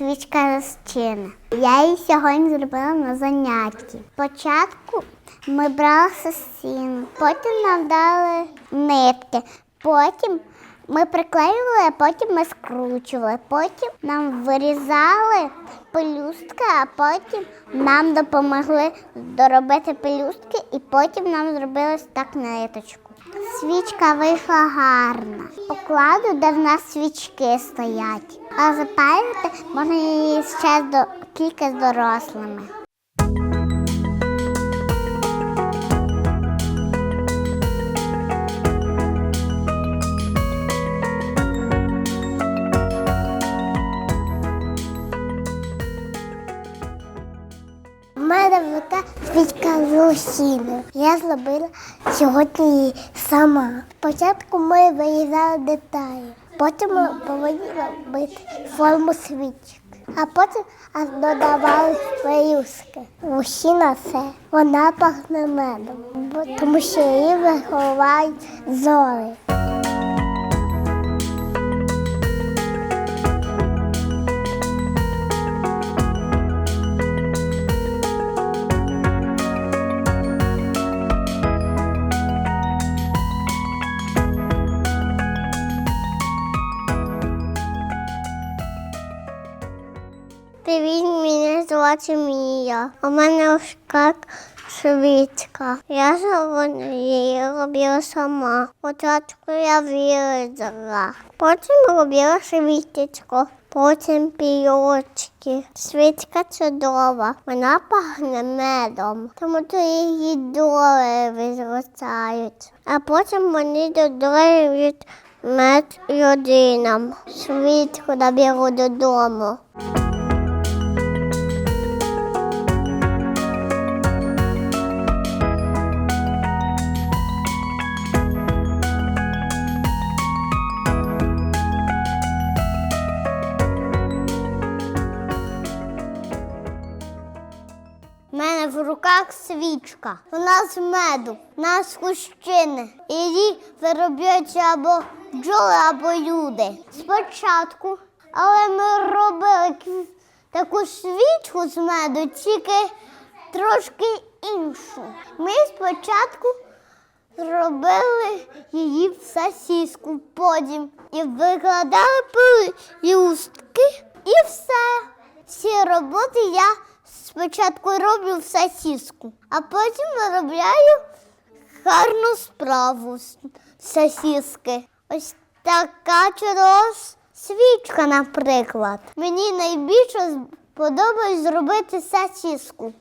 свічка розчина. Я її сьогодні зробила на занятті. Спочатку ми брали сосіну, потім нам дали нитки, потім ми приклеювали, а потім ми скручували. Потім нам вирізали пелюстки, а потім нам допомогли доробити пелюстки, і потім нам зробили так ниточку. Свічка вийшла гарна. Покладу, де в нас свічки стоять. А запалювати можна її ще до тільки з дорослими. Мене свічка з лосіною. Я зробила сьогодні її сама. Спочатку ми вирізали деталі, потім ми повинні робити форму свічок, а потім додавали пелюстки. Лосіна це вона пахне медом, тому що її виховають зори. Звати Мія. У мене як свічка. Я її робила сама. Спочатку я вирізала, потім робила світочку, потім пілочки. Свічка чудова, вона пахне медом, тому то її доли визростають. А потім вони додають мед людинам. Свічку наберу додому. Мене в руках свічка. Вона з меду, вона з кущини. Її виробляють або бджоли, або люди. Спочатку, але ми робили таку свічку з меду, тільки трошки іншу. Ми спочатку зробили її в сосіску потім і викладали пелюстки і все. Всі роботи я спочатку роблю сосиску, а потім виробляю гарну справу з сосіски. Ось така чорос свічка, наприклад. Мені найбільше подобається зробити сосіску.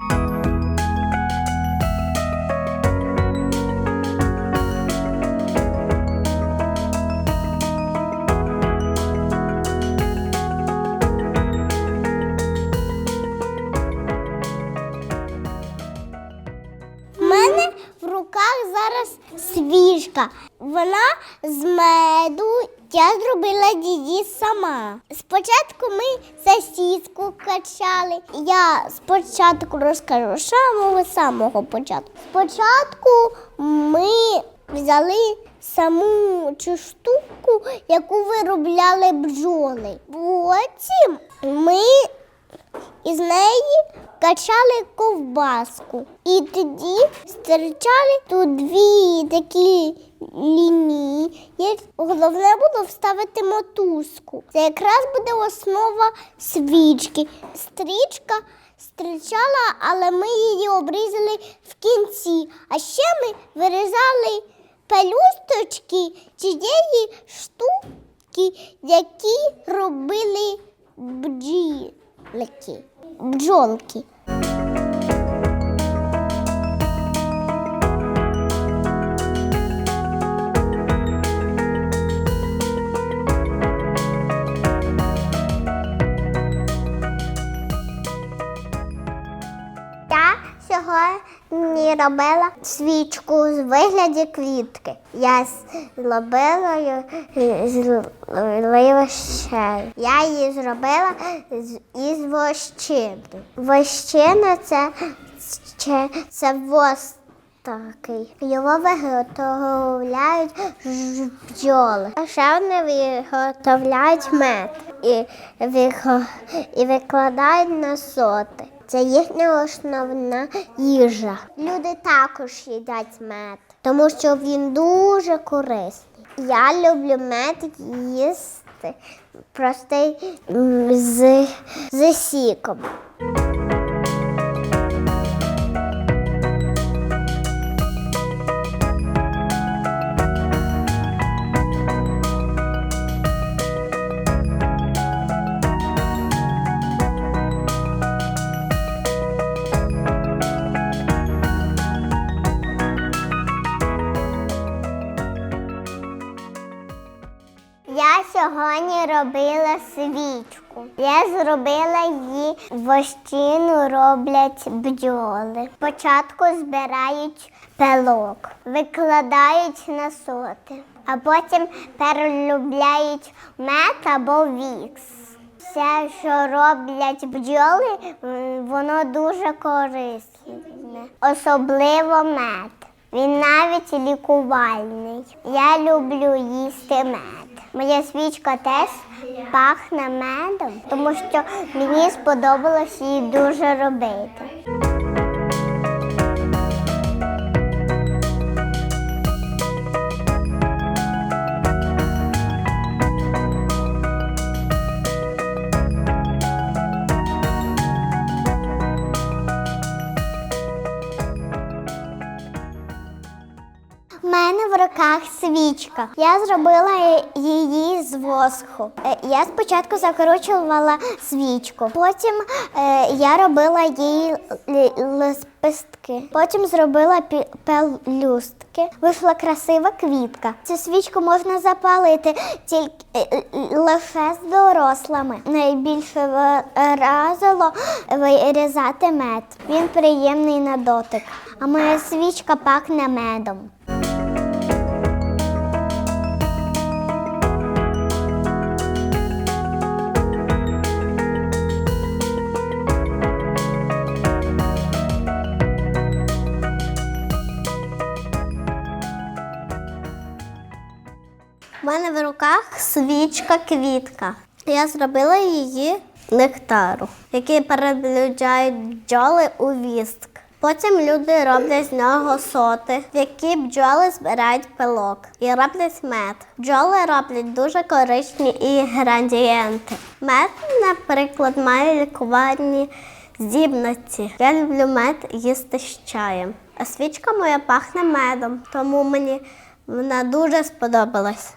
Вона з меду. Я зробила її сама. Спочатку ми сосіску качали. Я спочатку розкажу з самого початку. Спочатку ми взяли саму цю штуку, яку виробляли бджоли. Потім ми із неї качали ковбаску. І тоді стирчали тут дві такі лінії. Головне було вставити мотузку. Це якраз буде основа свічки. Стрічка стрічала, але ми її обрізали в кінці. А ще ми вирізали пелюсточки цієї штуки, які робили бджілки, бджолки. Сьогодні робила свічку з вигляді квітки. Я зробила її з ливощею. Я її зробила із вощини. Вощина це, це, це воск такий. Його виготовляють бджоли. А ще вони виготовляють мед і, і викладають на соти. Це їхня основна їжа. Люди також їдять мед, тому що він дуже корисний. Я люблю мед їсти простий з, з сіком. Робила свічку. Я зробила її вощину роблять бджоли. Спочатку збирають пилок, викладають на соти, а потім перелюбляють мед або вікс. Все, що роблять бджоли, воно дуже корисне, особливо мед. Він навіть лікувальний. Я люблю їсти мед. Моя свічка теж пахне медом, тому що мені сподобалось її дуже робити. Руках свічка. Я зробила її з воску. Е, Я спочатку закручувала свічку, потім е, я робила л- лепестки, потім зробила пелюстки. Вийшла красива квітка. Цю свічку можна запалити тільки е, лише з дорослими. Найбільше вразило вирізати мед. Він приємний на дотик. А моя свічка пахне медом. Мене в руках свічка квітка. Я зробила її нектару, який переблюджають бджоли у вістк. Потім люди роблять з нього соти, в які бджоли збирають пилок і роблять мед. Бджоли роблять дуже корисні інгредієнти. Мед, наприклад, має лікувальні здібності. Я люблю мед їсти з чаєм. А свічка моя пахне медом, тому мені вона дуже сподобалась.